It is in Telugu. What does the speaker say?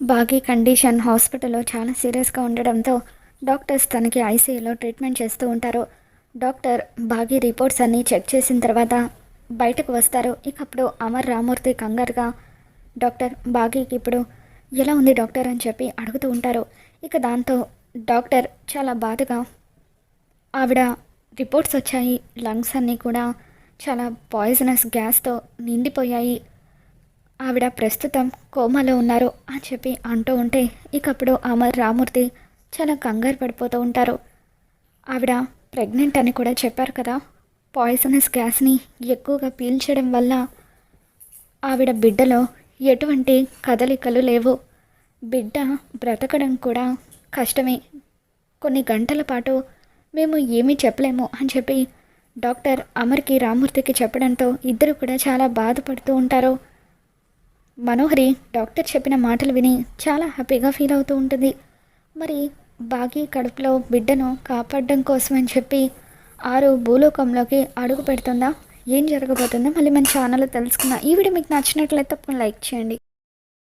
బాగీ కండిషన్ హాస్పిటల్లో చాలా సీరియస్గా ఉండడంతో డాక్టర్స్ తనకి ఐసీయూలో ట్రీట్మెంట్ చేస్తూ ఉంటారు. డాక్టర్ బాగీ రిపోర్ట్స్ అన్నీ చెక్ చేసిన తర్వాత బయటకు వస్తారు. ఇక అప్పుడు అమర్ రామూర్తి కంగారుగా డాక్టర్ బాగీకి ఇప్పుడు ఎలా ఉంది డాక్టర్? అని చెప్పి అడుగుతూ ఉంటారు. ఇక దాంతో డాక్టర్ చాలా బాధగా ఆవిడ రిపోర్ట్స్ వచ్చాయి లంగ్స్ అన్నీ కూడా చాలా పాయిజనస్ గ్యాస్తో నిండిపోయాయి. ఆవిడ ప్రస్తుతం కోమాలో ఉన్నారు అని చెప్పి అంటూ ఉంటే ఇకప్పుడు అమర్ రామూర్తి చాలా కంగారు పడిపోతూ ఉంటారు. ఆవిడ ప్రెగ్నెంట్ అని కూడా చెప్పారు కదా. పాయిజనస్ గ్యాస్ని ఎక్కువగా పీల్చడం వల్ల ఆవిడ బిడ్డలో ఎటువంటి కదలికలు లేవు. బిడ్డ బ్రతకడం కూడా కష్టమే. కొన్ని గంటల పాటు మేము ఏమీ చెప్పలేము అని చెప్పి డాక్టర్ అమర్కి రామూర్తికి చెప్పడంతో ఇద్దరు కూడా చాలా బాధపడుతూ ఉంటారు. మనోహరి డాక్టర్ చెప్పిన మాటలు విని చాలా హ్యాపీగా ఫీల్ అవుతూ ఉంటుంది. మరి బాగీ కడుపులో బిడ్డను కాపాడడం కోసమని చెప్పి ఆరు భూలోకంలోకి అడుగు పెడుతుందా? ఏం జరగబోతుందో మళ్ళీ మన ఛానల్లో తెలుసుకుందాం. ఈ వీడియో మీకు నచ్చినట్లయితే తప్పకుండా లైక్ చేయండి.